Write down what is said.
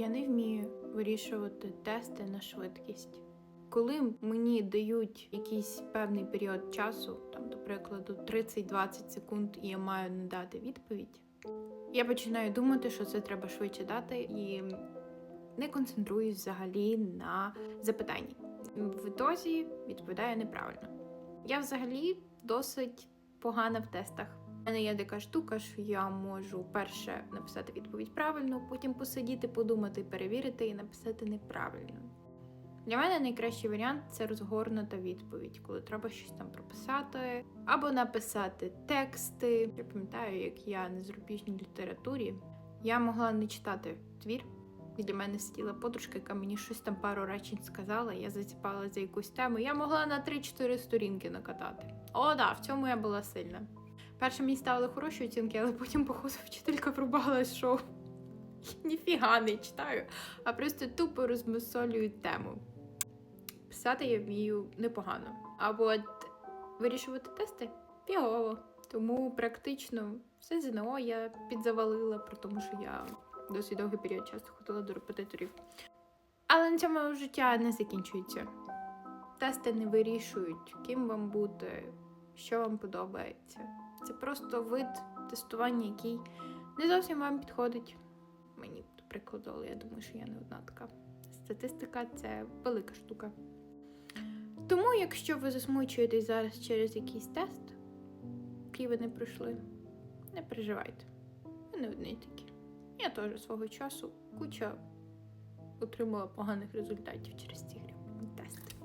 Я не вмію вирішувати тести на швидкість. Коли мені дають якийсь певний період часу, там, до прикладу, 30-20 секунд, і я маю надати відповідь, я починаю думати, що це треба швидше дати, і не концентруюсь взагалі на запитанні. В ітозі відповідаю неправильно. Я взагалі досить погана в тестах. У мене є така штука, що я можу перше написати відповідь правильно, потім посидіти, подумати, перевірити і написати неправильно. Для мене найкращий варіант це розгорнута відповідь, коли треба щось там прописати, або написати тексти. Я пам'ятаю, як я на зарубіжній літературі я могла не читати твір. Біля мене сиділа подружка, яка мені щось там пару речень сказала, я заціпала за якусь тему. Я могла на 3-4 сторінки накатати. О, да, в цьому я була сильна. Перше мені ставили хороші оцінки, але потім, походу, вчителька пробагала, що ніфіга не читаю, а просто тупо розмисолюю тему. Писати я вмію непогано. А от вирішувати тести фігово. Тому практично все ЗНО я підзавалила, при тому, що я досить довгий період часу ходила до репетиторів. Але на цьому життя не закінчується. Тести не вирішують, ким вам бути, що вам подобається. Це просто вид тестування, який не зовсім вам підходить. Мені, до прикладу, але я думаю, що я не одна така. Статистика це велика штука. Тому, якщо ви засмучуєтесь зараз через якийсь тест, який ви не пройшли, не переживайте. Ви не одні такі. Я теж свого часу куча отримала поганих результатів через ці тести.